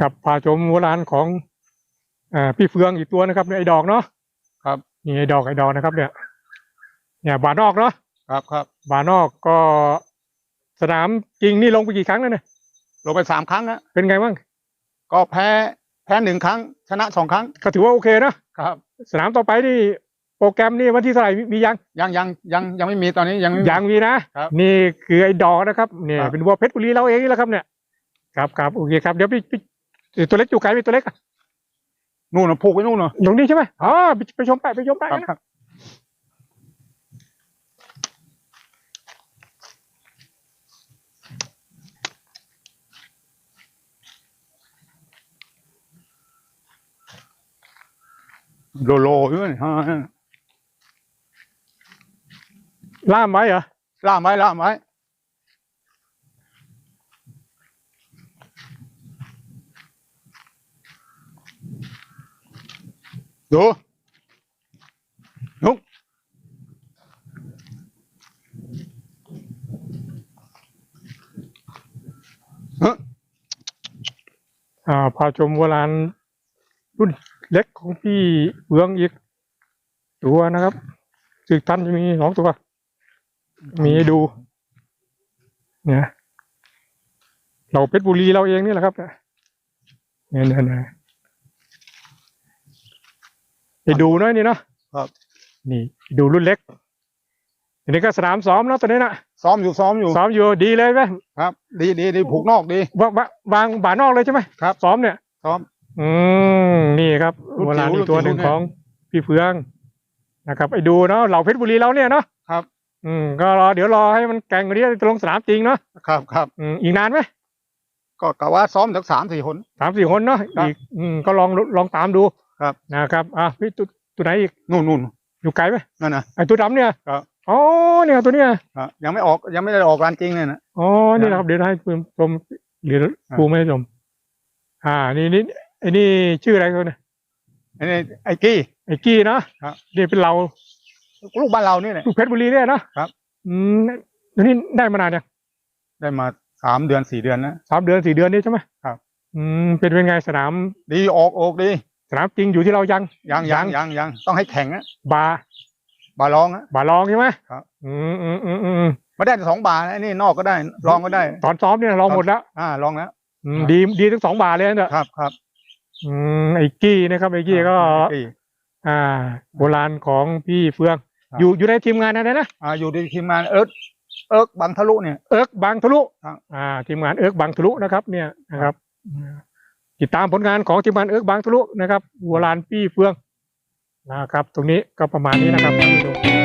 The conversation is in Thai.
ครับพาชมโบราณของอ่าพี่เฟืองอีกตัวนะครับเนี่ยไอ้ดอกเนาะครับนี่ไอ้ดอกไอ้ดอกนะครับ เนี่ย เนี่ยบานอกเนาะครับครับบานอกก็สนามจริงนี่ลงไปกี่ครั้งแล้วเนี่ยลงไปสามครั้งนะเป็นไงบ้างก็แพ้แพ้หนึ่งครั้ง ชนะสองครั้ง ก็ถือว่าโอเคเนอะครับ สนามต่อไปนี่โปรแกรมนี่วันที่เท่าไหร่มีมียังยังยังยังยังไม่มีตอนนี้ยังไม่มียังมีนะครับนี่คือไอ้ดอกนะครับเนี่ยครับเป็นวัวเพชรบุรีเราเองนี่แหละครับเนี่ยครับครับโอเคครับเดี๋ยวพี่ พี่ตัวเล็กอยู่ไกลไปตัวเล็กอะนู่นนะผูกไว้นู่นเนาะตรงนี้ใช่ไหมอ๋อไปไปชมไปไปชมไปครับนะครับ โลโลอยู่นี่ฮะล่ามไว้เหรอล่ามไว้ล่ามไว้ ดูนุกเฮ้ยอ่าพาชมโบราณรุ่นเล็กของพี่เบื้องอีกตัวนะครับสึกทันจะมีสองตัว มีให้ดู เนี่ยเราเพชรบุรีเราเองนี่แหละครับเนี่ยเนี่ยเนี่ย ไปดูหน้อยนี่เนาะครับ นี่ดูรุ่นเล็กอันนี้ก็สนามซ้อมเนาะตอนนี้นะซ้อมอยู่ซ้อมอยู่ซ้อมอยู่ดีเลยไหมครับ ดีดีดีผูกนอกดีวางวางวางบานอกเลยใช่ไหมครับ ซ้อมเนี่ยซ้อม อืมนี่ครับรุ่นโบราณจิ๋วอีกตัวหนึ่งรุ่นจิ๋ว ของพี่เฟืองนะครับไอ้ดูเนาะเหล่าเพชรบุรีเราเนี่ยเนาะครับ อืมก็รอเดี๋ยวรอให้มันแข่งกว่านี้จะลงสนามจริงเนาะครับครับอืมอีกนานไหมก็กะว่าซ้อมถึงสามสี่คนสามสี่คนเนาะครับ อีกอืมก็ลองลองตามดู ครับ นะครับอะพี่ตัวตัวไหนอีกนู่นนู่นอยู่ไกลไหมนั่นนะไอ้ตัวดำเนี่ยครับอ๋อเนี่ยตัวเนี้ยครับยังไม่ออกยังไม่ได้ออกร้านจริงเลยนะอ๋อนี่นะครับเดี๋ยวให้คุณชมเดี๋ยวครับครูไม่ให้ชมอ่า นี่นี่ไอ้นี่ชื่ออะไรเขาเนี่ยไอ้นี่ไอ้กี้ไอ้กี้เนาะครับนี่เป็นเราลูกบ้านเรานี่แหละลูกเพชรบุรีเนี่ยเนาะครับ อืมแล้วนี่ได้มานานยังได้มาสามเดือนสี่เดือนนะสามเดือนสี่เดือนนี่ใช่ไหมครับ อืมเป็นเป็นไงสนาม ดีออกออกดีส นามจริงอยู่ที่เรายัง ยังยังยังยังต้องให้แข่งนะบาร์บาลองนะบาร์ลองใช่ไหมครับอืมอืมอืมอืมไม่ได้แต่สองบาทนะไอ้นี่นอกก็ได้ลองก็ได้ ตอนซ้อมเนี่ยลองหมดแล้ว อ่าลองแล้วอืมครับดีดีทั้งสองบาร์เลยนะครับครับอืมไอ้กี้นะครับไอ้กี้ก็ไอ้อ่า โบราณของพี่เฟืองครับอยู่อยู่ในทีมงานอะไรนะอ่าอยู่ในทีมงานเอิร์ธเอิร์กบังทะลุเนี่ยเอิร์กบางทะลุครับอ่า ทีมงานเอิร์กบางทะลุนะครับ เนี่ยนะครับ ติดตามผลงานของทีมงานเอิร์กบางทะลุนะครับวัวลานพี่เฟืองนะครับ ตรงนี้ก็ประมาณนี้นะครับท่านผู้ชม